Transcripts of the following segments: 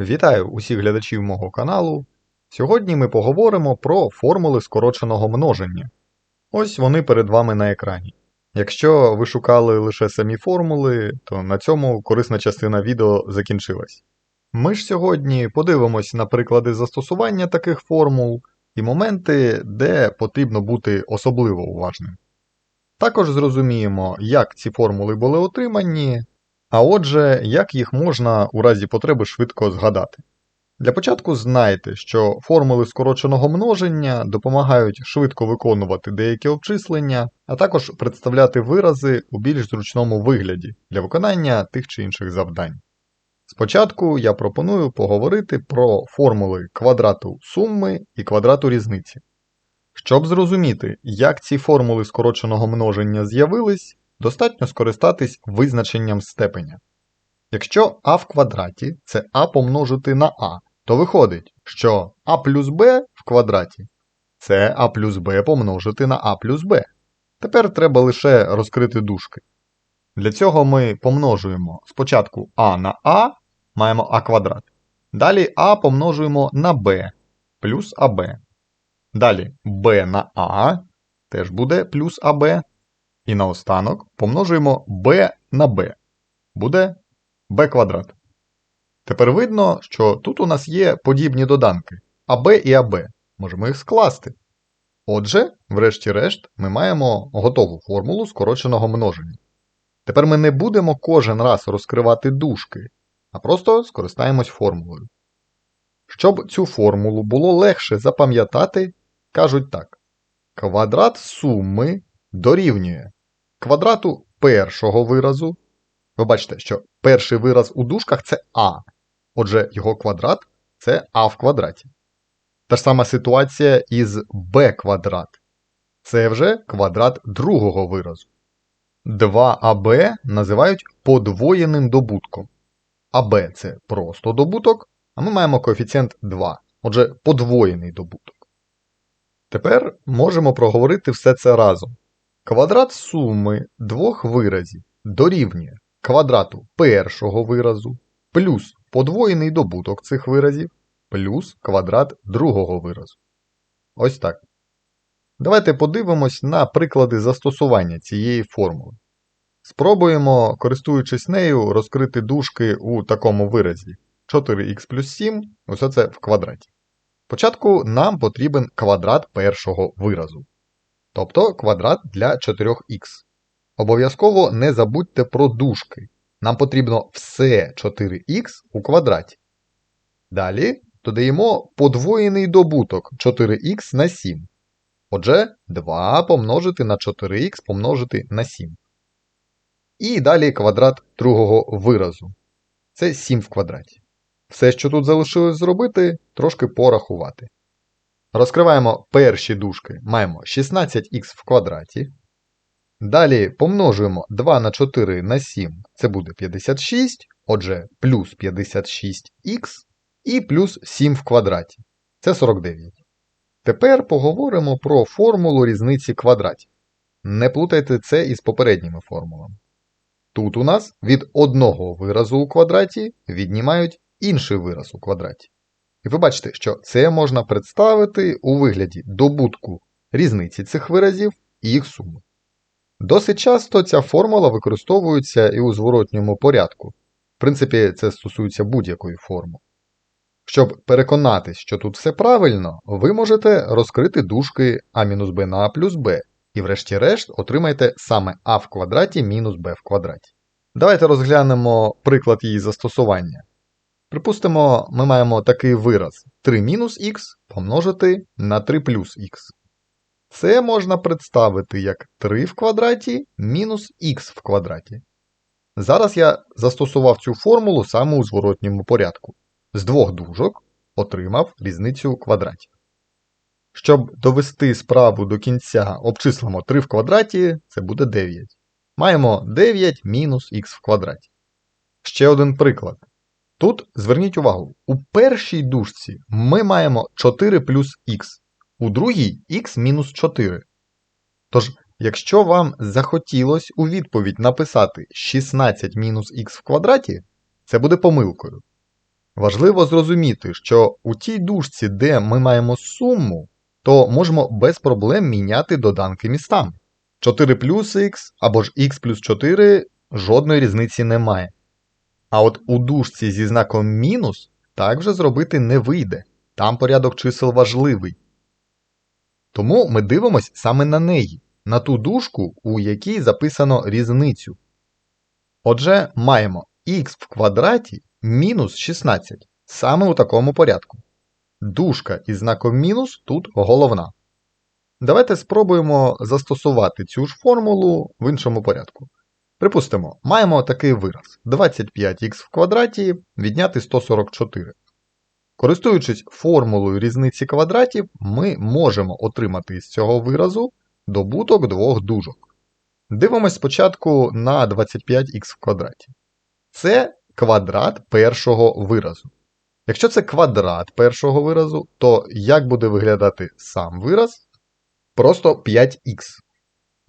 Вітаю усіх глядачів мого каналу. Сьогодні ми поговоримо про формули скороченого множення. Ось вони перед вами на екрані. Якщо ви шукали лише самі формули, то на цьому корисна частина відео закінчилась. Ми ж сьогодні подивимось на приклади застосування таких формул і моменти, де потрібно бути особливо уважним. Також зрозуміємо, як ці формули були отримані, а отже, як їх можна у разі потреби швидко згадати. Для початку знайте, що формули скороченого множення допомагають швидко виконувати деякі обчислення, а також представляти вирази у більш зручному вигляді для виконання тих чи інших завдань. Спочатку я пропоную поговорити про формули квадрату суми і квадрату різниці. Щоб зрозуміти, як ці формули скороченого множення з'явились, достатньо скористатись визначенням степеня. Якщо а в квадраті це а помножити на а, то виходить, що а плюс b в квадраті це а плюс b помножити на а плюс b. Тепер треба лише розкрити дужки. Для цього ми помножуємо спочатку а на а, маємо а квадрат. Далі а помножуємо на b плюс аб. Далі b на а теж буде плюс аб. І наостанок помножуємо b на b. Буде b квадрат. Тепер видно, що тут у нас є подібні доданки АБ і АБ. Можемо їх скласти. Отже, врешті-решт, ми маємо готову формулу скороченого множення. Тепер ми не будемо кожен раз розкривати дужки, а просто скористаємось формулою. Щоб цю формулу було легше запам'ятати, кажуть так: квадрат суми дорівнює квадрату першого виразу. Ви бачите, що перший вираз у дужках це А. Отже, його квадрат це А в квадраті. Та ж сама ситуація із b квадрат. Це вже квадрат другого виразу. 2аб називають подвоєним добутком. АБ це просто добуток, а ми маємо коефіцієнт 2, отже, подвоєний добуток. Тепер можемо проговорити все це разом. Квадрат суми двох виразів дорівнює квадрату першого виразу плюс подвоєний добуток цих виразів плюс квадрат другого виразу. Ось так. Давайте подивимось на приклади застосування цієї формули. Спробуємо, користуючись нею, розкрити дужки у такому виразі 4х плюс 7, усе це в квадраті. Спочатку нам потрібен квадрат першого виразу, тобто квадрат для 4х. Обов'язково не забудьте про дужки. Нам потрібно все 4х у квадраті. Далі додаємо подвоєний добуток 4х на 7. Отже, 2 помножити на 4х помножити на 7. І далі квадрат другого виразу. Це 7 в квадраті. Все, що тут залишилось зробити, трошки порахувати. Розкриваємо перші дужки. Маємо 16х в квадраті. Далі помножуємо 2 на 4 на 7, це буде 56, отже, плюс 56х і плюс 7 в квадраті. Це 49. Тепер поговоримо про формулу різниці квадратів. Не плутайте це із попередніми формулами. Тут у нас від одного виразу у квадраті віднімають інший вираз у квадраті. І ви бачите, що це можна представити у вигляді добутку різниці цих виразів і їх суми. Досить часто ця формула використовується і у зворотньому порядку. В принципі, це стосується будь-якої форми. Щоб переконатись, що тут все правильно, ви можете розкрити дужки а-b на а плюс b, і врешті-решт отримаєте саме а в квадраті мінус b в квадраті. Давайте розглянемо приклад її застосування. Припустимо, ми маємо такий вираз 3 мінус х помножити на 3 плюс х. Це можна представити як 3 в квадраті мінус х в квадраті. Зараз я застосував цю формулу саме у зворотньому порядку. З двох дужок отримав різницю квадратів. Щоб довести справу до кінця, обчислимо 3 в квадраті, це буде 9. Маємо 9 мінус х в квадраті. Ще один приклад. Тут зверніть увагу, у першій дужці ми маємо 4 плюс х у другій х-4. Тож, якщо вам захотілось у відповідь написати 16 мінус х в квадраті, це буде помилкою. Важливо зрозуміти, що у тій дужці, де ми маємо суму, то можемо без проблем міняти доданки містами. 4 плюс х або ж х плюс 4 жодної різниці немає. А от у дужці зі знаком мінус так вже зробити не вийде. Там порядок чисел важливий. Тому ми дивимось саме на неї, на ту дужку, у якій записано різницю. Отже, маємо х в квадраті мінус 16, саме у такому порядку. Дужка із знаком мінус тут головна. Давайте спробуємо застосувати цю ж формулу в іншому порядку. Припустимо, маємо такий вираз 25х в квадраті відняти 144. Користуючись формулою різниці квадратів, ми можемо отримати із цього виразу добуток двох дужок. Дивимось спочатку на 25х в квадраті. Це квадрат першого виразу. Якщо це квадрат першого виразу, то як буде виглядати сам вираз? Просто 5х.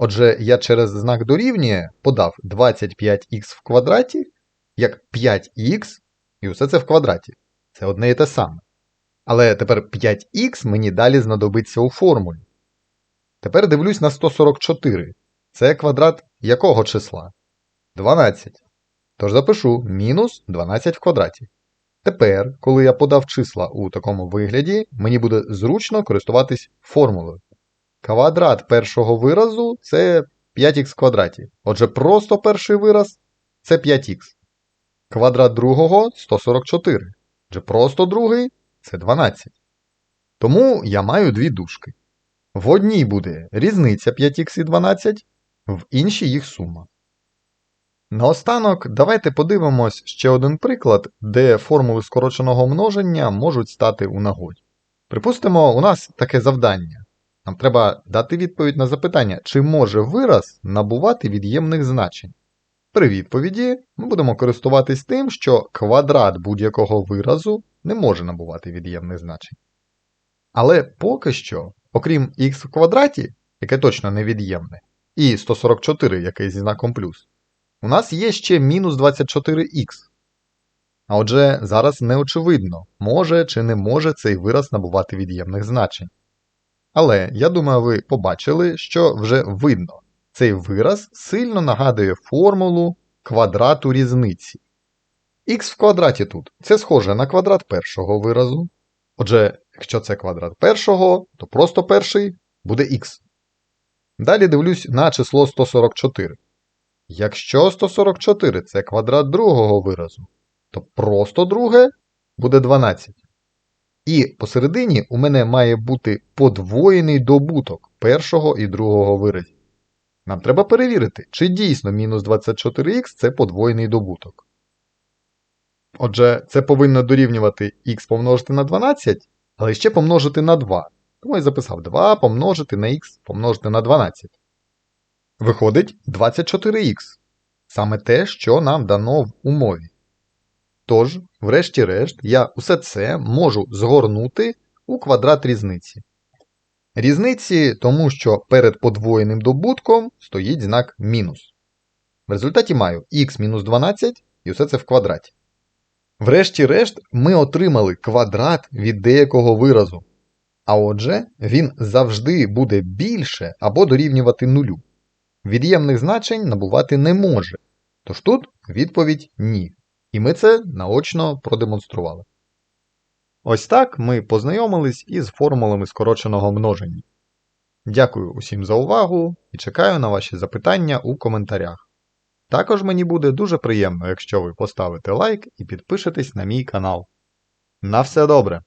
Отже, я через знак дорівнює подав 25х в квадраті як 5х, і усе це в квадраті. Це одне і те саме. Але тепер 5х мені далі знадобиться у формулі. Тепер дивлюсь на 144. Це квадрат якого числа? 12. Тож запишу мінус 12 в квадраті. Тепер, коли я подав числа у такому вигляді, мені буде зручно користуватись формулою. Квадрат першого виразу це 5х в квадраті. Отже, просто перший вираз це 5х. Квадрат другого 144. Отже, просто другий це 12. Тому я маю дві дужки. В одній буде різниця 5х і 12, в іншій їх сума. Наостанок, давайте подивимось ще один приклад, де формули скороченого множення можуть стати у нагоді. Припустимо, у нас таке завдання. Нам треба дати відповідь на запитання, чи може вираз набувати від'ємних значень. При відповіді ми будемо користуватись тим, що квадрат будь-якого виразу не може набувати від'ємних значень. Але поки що, окрім х в квадраті, яке точно невід'ємне, і 144, який зі знаком плюс, у нас є ще мінус 24х. А отже, зараз не очевидно, може чи не може цей вираз набувати від'ємних значень. Але я думаю, ви побачили, що вже видно, цей вираз сильно нагадує формулу квадрату різниці. х в квадраті тут це схоже на квадрат першого виразу. Отже, якщо це квадрат першого, то просто перший буде х. Далі дивлюсь на число 144. Якщо 144 це квадрат другого виразу, то просто друге буде 12. І посередині у мене має бути подвоєний добуток першого і другого виразів. Нам треба перевірити, чи дійсно мінус 24х це подвоєний добуток. Отже, це повинно дорівнювати х помножити на 12, але ще помножити на 2. Тому я записав 2 помножити на х помножити на 12. Виходить 24х. Саме те, що нам дано в умові. Тож, врешті-решт, я усе це можу згорнути у квадрат різниці. Різниці, тому що перед подвоєним добутком стоїть знак мінус. В результаті маю х мінус 12 і усе це в квадраті. Врешті-решт, ми отримали квадрат від деякого виразу. А отже, він завжди буде більше або дорівнювати нулю. Від'ємних значень набувати не може. Тож тут відповідь ні. І ми це наочно продемонстрували. Ось так ми познайомились із формулами скороченого множення. Дякую усім за увагу і чекаю на ваші запитання у коментарях. Також мені буде дуже приємно, якщо ви поставите лайк і підпишетесь на мій канал. На все добре!